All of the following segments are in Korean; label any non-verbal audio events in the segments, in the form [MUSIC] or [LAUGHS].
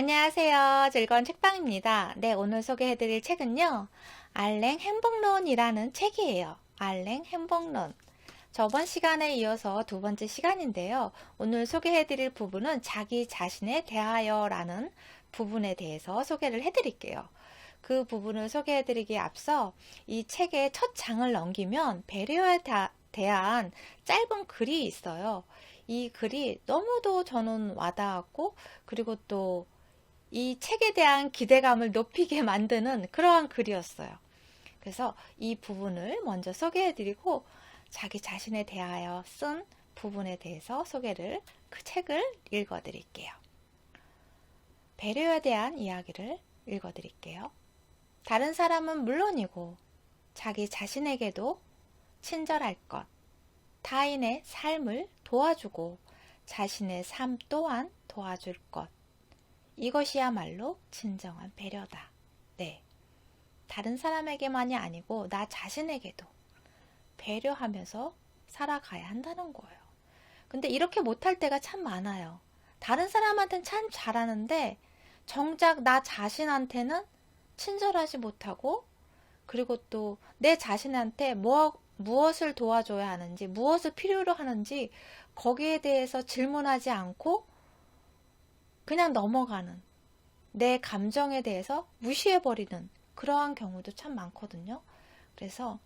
안녕하세요. 즐거운 책방입니다. 네, 오늘 소개해드릴 책은요. 알랭 행복론이라는 책이에요. 알랭 행복론. 저번 시간에 이어서 두 번째 시간인데요. 오늘 소개해드릴 부분은 자기 자신에 대하여라는 부분에 대해서 소개를 해드릴게요. 그 부분을 소개해드리기에 앞서 이 책의 첫 장을 넘기면 배려에 대한 짧은 글이 있어요. 이 글이 너무도 저는 와닿았고, 그리고 또 이 책에 대한 기대감을 높이게 만드는 그러한 글이었어요. 그래서 이 부분을 먼저 소개해 드리고 자기 자신에 대하여 쓴 부분에 대해서 소개를 그 책을 읽어 드릴게요. 배려에 대한 이야기를 읽어 드릴게요. 다른 사람은 물론이고 자기 자신에게도 친절할 것, 타인의 삶을 도와주고 자신의 삶 또한 도와줄 것, 이것이야말로 진정한 배려다. 네. 다른 사람에게만이 아니고 나 자신에게도 배려하면서 살아가야 한다는 거예요. 근데 이렇게 못할 때가 참 많아요. 다른 사람한테는 참 잘하는데 정작 나 자신한테는 친절하지 못하고 그리고 또 내 자신한테 뭐, 무엇을 도와줘야 하는지 무엇을 필요로 하는지 거기에 대해서 질문하지 않고 그냥 넘어가는 내 감정에 대해서 무시해버리는 그러한 경우도 참 많거든요. 그래서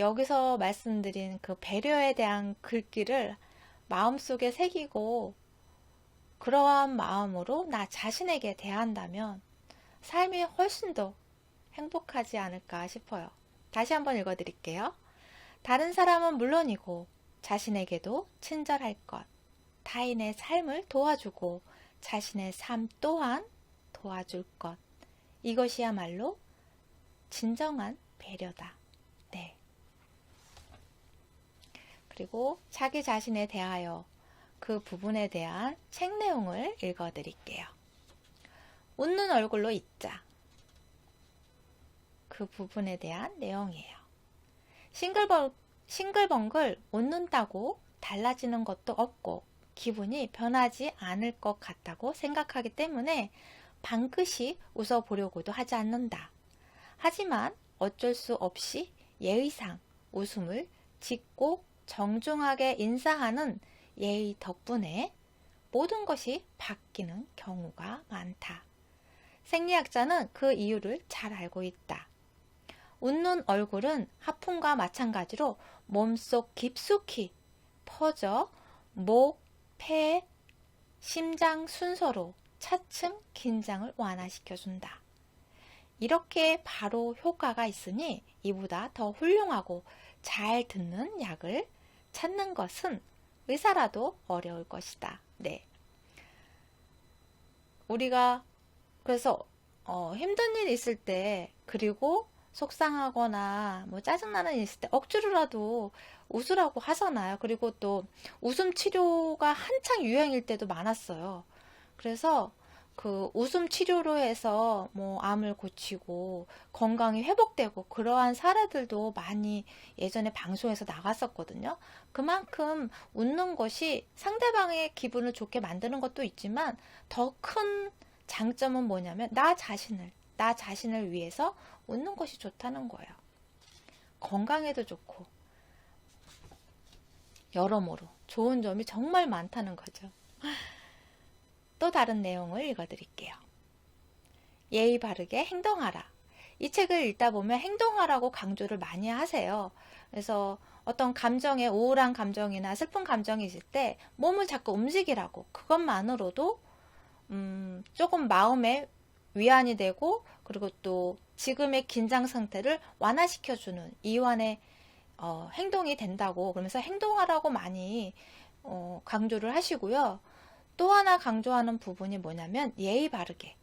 여기서 말씀드린 그 배려에 대한 글귀를 마음속에 새기고 그러한 마음으로 나 자신에게 대한다면 삶이 훨씬 더 행복하지 않을까 싶어요. 다시 한번 읽어드릴게요. 다른 사람은 물론이고 자신에게도 친절할 것. 타인의 삶을 도와주고 자신의 삶 또한 도와줄 것. 이것이야말로 진정한 배려다. 네. 그리고 자기 자신에 대하여 그 부분에 대한 책 내용을 읽어 드릴게요. 웃는 얼굴로 있자. 그 부분에 대한 내용이에요. 싱글벙, 싱글벙글 웃는다고 달라지는 것도 없고 기분이 변하지 않을 것 같다고 생각하기 때문에 방긋이 웃어보려고도 하지 않는다. 하지만 어쩔 수 없이 예의상 웃음을 짓고 정중하게 인사하는 예의 덕분에 모든 것이 바뀌는 경우가 많다. 생리학자는 그 이유를 잘 알고 있다. 웃는 얼굴은 하품과 마찬가지로 몸속 깊숙이 퍼져 목, 폐, 심장 순서로 차츰 긴장을 완화시켜준다. 이렇게 바로 효과가 있으니 이보다 더 훌륭하고 잘 듣는 약을 찾는 것은 의사라도 어려울 것이다. 네. 우리가 그래서 어, 힘든 일 있을 때 그리고 속상하거나 뭐 짜증나는 일 있을 때 억지로라도 웃으라고 하잖아요. 그리고 또 웃음 치료가 한창 유행일 때도 많았어요. 그래서 그 웃음 치료로 해서 뭐 암을 고치고 건강이 회복되고 그러한 사례들도 많이 예전에 방송에서 나갔었거든요. 그만큼 웃는 것이 상대방의 기분을 좋게 만드는 것도 있지만 더 큰 장점은 뭐냐면 나 자신을 나 자신을 위해서 웃는 것이 좋다는 거예요. 건강에도 좋고 여러모로 좋은 점이 정말 많다는 거죠. 또 다른 내용을 읽어드릴게요. 예의 바르게 행동하라. 이 책을 읽다 보면 행동하라고 강조를 많이 하세요. 그래서 어떤 감정에 우울한 감정이나 슬픈 감정이 있을 때 몸을 자꾸 움직이라고 그것만으로도 음, 조금 마음에 위안이 되고 그리고 또 지금의 긴장 상태를 완화시켜주는 이완의 어, 행동이 된다고 그러면서 행동하라고 많이 어, 강조를 하시고요. 또 하나 강조하는 부분이 뭐냐면 예의 바르게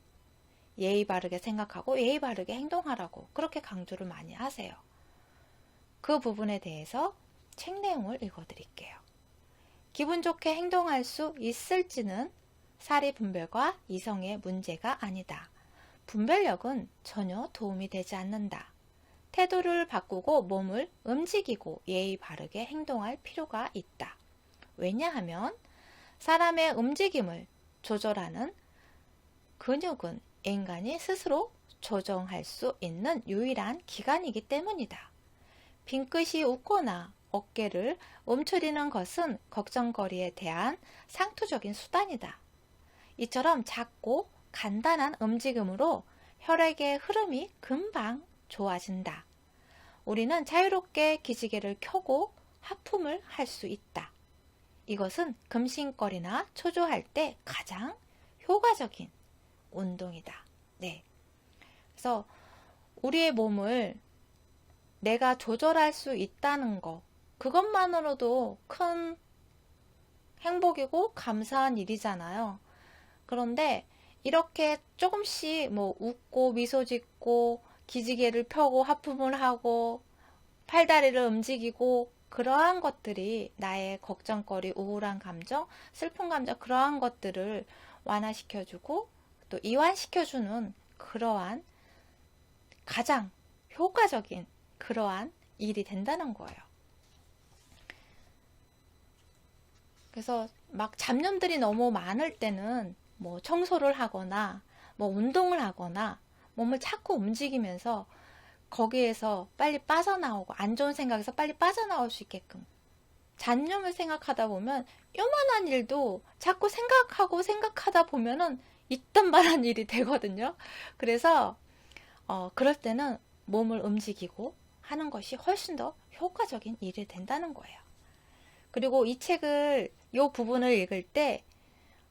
예의 바르게 생각하고 예의 바르게 행동하라고 그렇게 강조를 많이 하세요. 그 부분에 대해서 책 내용을 읽어드릴게요. 기분 좋게 행동할 수 있을지는 사리 분별과 이성의 문제가 아니다. 분별력은 전혀 도움이 되지 않는다. 태도를 바꾸고 몸을 움직이고 예의 바르게 행동할 필요가 있다. 왜냐하면 사람의 움직임을 조절하는 근육은 인간이 스스로 조정할 수 있는 유일한 기관이기 때문이다. 빈끝이 웃거나 어깨를 움츠리는 것은 걱정거리에 대한 상투적인 수단이다. 이처럼 작고 간단한 움직임으로 혈액의 흐름이 금방 좋아진다. 우리는 자유롭게 기지개를 켜고 하품을 할 수 있다. 이것은 금신거리나 초조할 때 가장 효과적인 운동이다. 네. 그래서 우리의 몸을 내가 조절할 수 있다는 거, 그것만으로도 큰 행복이고 감사한 일이잖아요. 그런데 이렇게 조금씩 뭐 웃고 미소 짓고 기지개를 펴고 하품을 하고 팔다리를 움직이고 그러한 것들이 나의 걱정거리, 우울한 감정, 슬픈 감정 그러한 것들을 완화시켜주고 또 이완시켜주는 그러한 가장 효과적인 그러한 일이 된다는 거예요. 그래서 막 잡념들이 너무 많을 때는 뭐 청소를 하거나 뭐 운동을 하거나 몸을 자꾸 움직이면서 거기에서 빨리 빠져나오고 안 좋은 생각에서 빨리 빠져나올 수 있게끔 잔념을 생각하다 보면 요만한 일도 자꾸 생각하고 생각하다 보면은 이딴만한 [LAUGHS] 일이 되거든요. 그래서 어, 그럴 때는 몸을 움직이고 하는 것이 훨씬 더 효과적인 일이 된다는 거예요. 그리고 이 책을 요 부분을 읽을 때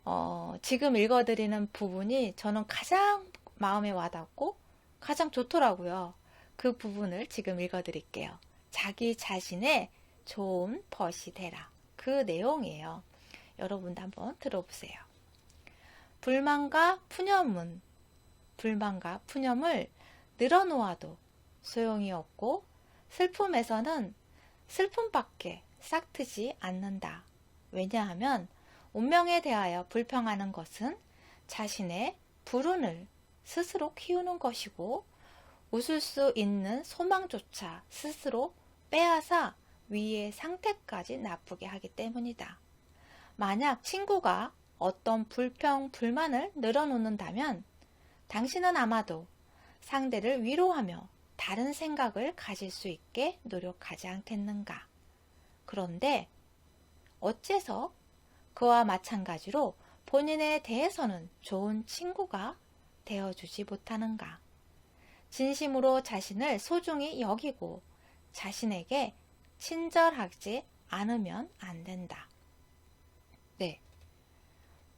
어, 지금 읽어드리는 부분이 저는 가장 마음에 와닿고 가장 좋더라고요. 그 부분을 지금 읽어드릴게요. 자기 자신의 좋은 벗이 되라. 그 내용이에요. 여러분도 한번 들어보세요. 불만과 푸념은 불만과 푸념을 늘어놓아도 소용이 없고 슬픔에서는 슬픔밖에 싹트지 않는다. 왜냐하면 운명에 대하여 불평하는 것은 자신의 불운을 스스로 키우는 것이고 웃을 수 있는 소망조차 스스로 빼앗아 위의 상태까지 나쁘게 하기 때문이다. 만약 친구가 어떤 불평, 불만을 늘어놓는다면 당신은 아마도 상대를 위로하며 다른 생각을 가질 수 있게 노력하지 않겠는가. 그런데 어째서 그와 마찬가지로 본인에 대해서는 좋은 친구가 되어주지 못하는가. 진심으로 자신을 소중히 여기고 자신에게 친절하지 않으면 안 된다. 네.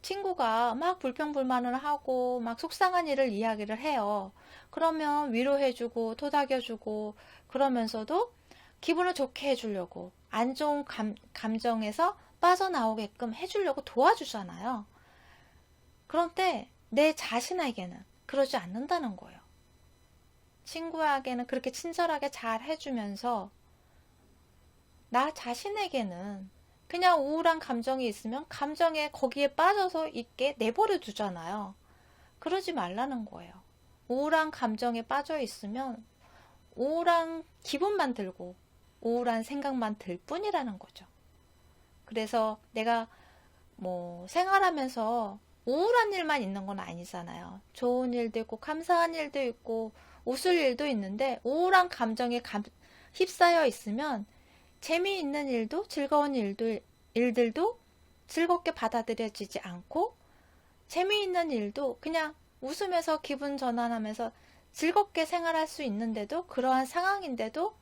친구가 막 불평불만을 하고 막 속상한 일을 이야기를 해요. 그러면 위로해주고 토닥여주고 그러면서도 기분을 좋게 해주려고 안 좋은 감, 감정에서 빠져나오게끔 해주려고 도와주잖아요. 그런데 내 자신에게는 그러지 않는다는 거예요. 친구에게는 그렇게 친절하게 잘 해주면서 나 자신에게는 그냥 우울한 감정이 있으면 감정에 거기에 빠져서 있게 내버려 두잖아요. 그러지 말라는 거예요. 우울한 감정에 빠져 있으면 우울한 기분만 들고 우울한 생각만 들 뿐이라는 거죠. 그래서 내가 뭐 생활하면서 우울한 일만 있는 건 아니잖아요. 좋은 일도 있고 감사한 일도 있고 웃을 일도 있는데 우울한 감정에 감, 휩싸여 있으면 재미있는 일도 즐거운 일도 일들도 즐겁게 받아들여지지 않고 재미있는 일도 그냥 웃으면서 기분 전환하면서 즐겁게 생활할 수 있는데도 그러한 상황인데도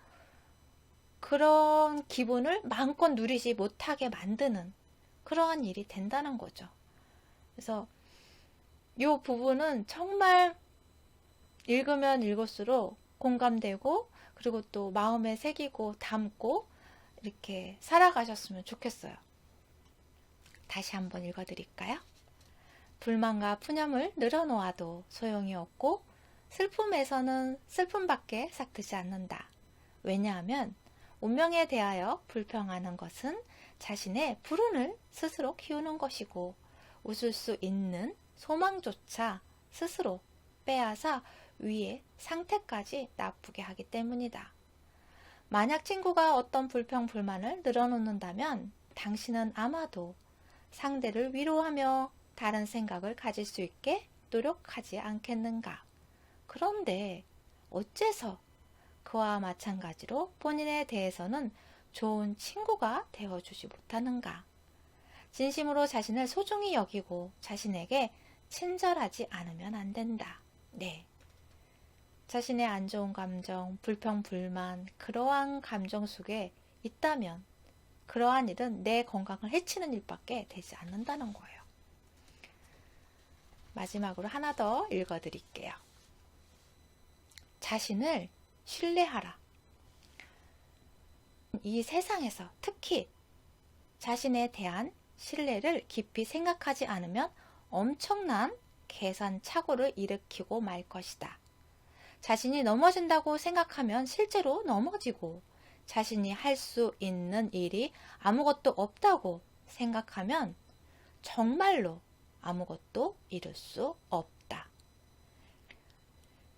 그런 기분을 마음껏 누리지 못하게 만드는 그러한 일이 된다는 거죠. 그래서 이 부분은 정말 읽으면 읽을수록 공감되고 그리고 또 마음에 새기고 담고 이렇게 살아가셨으면 좋겠어요. 다시 한번 읽어드릴까요? 불만과 푸념을 늘어놓아도 소용이 없고 슬픔에서는 슬픔밖에 싹트지 않는다. 왜냐하면 운명에 대하여 불평하는 것은 자신의 불운을 스스로 키우는 것이고 웃을 수 있는 소망조차 스스로 빼앗아 위에 상태까지 나쁘게 하기 때문이다. 만약 친구가 어떤 불평, 불만을 늘어놓는다면 당신은 아마도 상대를 위로하며 다른 생각을 가질 수 있게 노력하지 않겠는가? 그런데 어째서 그와 마찬가지로 본인에 대해서는 좋은 친구가 되어주지 못하는가? 진심으로 자신을 소중히 여기고 자신에게 친절하지 않으면 안 된다. 네. 자신의 안 좋은 감정, 불평, 불만, 그러한 감정 속에 있다면 그러한 일은 내 건강을 해치는 일밖에 되지 않는다는 거예요. 마지막으로 하나 더 읽어 드릴게요. 자신을 신뢰하라. 이 세상에서 특히 자신에 대한 신뢰를 깊이 생각하지 않으면 엄청난 계산 착오를 일으키고 말 것이다. 자신이 넘어진다고 생각하면 실제로 넘어지고 자신이 할 수 있는 일이 아무것도 없다고 생각하면 정말로 아무것도 이룰 수 없다.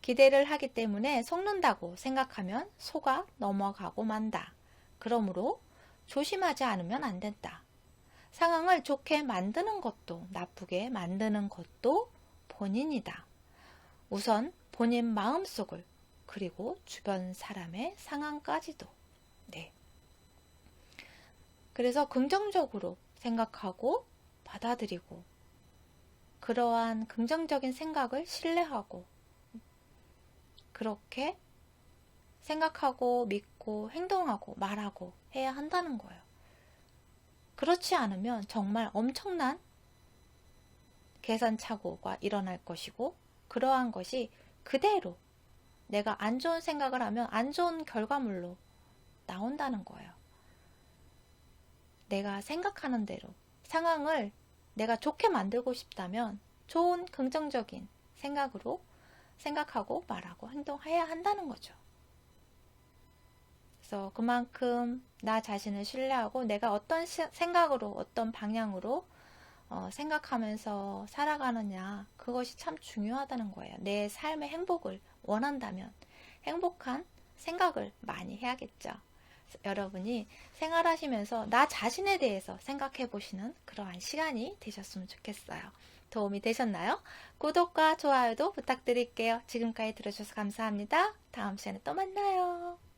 기대를 하기 때문에 속는다고 생각하면 속아 넘어가고 만다. 그러므로 조심하지 않으면 안 된다. 상황을 좋게 만드는 것도 나쁘게 만드는 것도 본인이다. 우선 본인 마음속을 그리고 주변 사람의 상황까지도. 네. 그래서 긍정적으로 생각하고 받아들이고 그러한 긍정적인 생각을 신뢰하고 그렇게 생각하고 믿고 행동하고 말하고 해야 한다는 거예요. 그렇지 않으면 정말 엄청난 계산착오가 일어날 것이고 그러한 것이 그대로 내가 안 좋은 생각을 하면 안 좋은 결과물로 나온다는 거예요. 내가 생각하는 대로 상황을 내가 좋게 만들고 싶다면 좋은 긍정적인 생각으로 생각하고 말하고 행동해야 한다는 거죠. 그래서 그만큼 나 자신을 신뢰하고 내가 어떤 시, 생각으로 어떤 방향으로 어, 생각하면서 살아가느냐 그것이 참 중요하다는 거예요. 내 삶의 행복을 원한다면 행복한 생각을 많이 해야겠죠. 여러분이 생활하시면서 나 자신에 대해서 생각해 보시는 그러한 시간이 되셨으면 좋겠어요. 도움이 되셨나요? 구독과 좋아요도 부탁드릴게요. 지금까지 들어주셔서 감사합니다. 다음 시간에 또 만나요.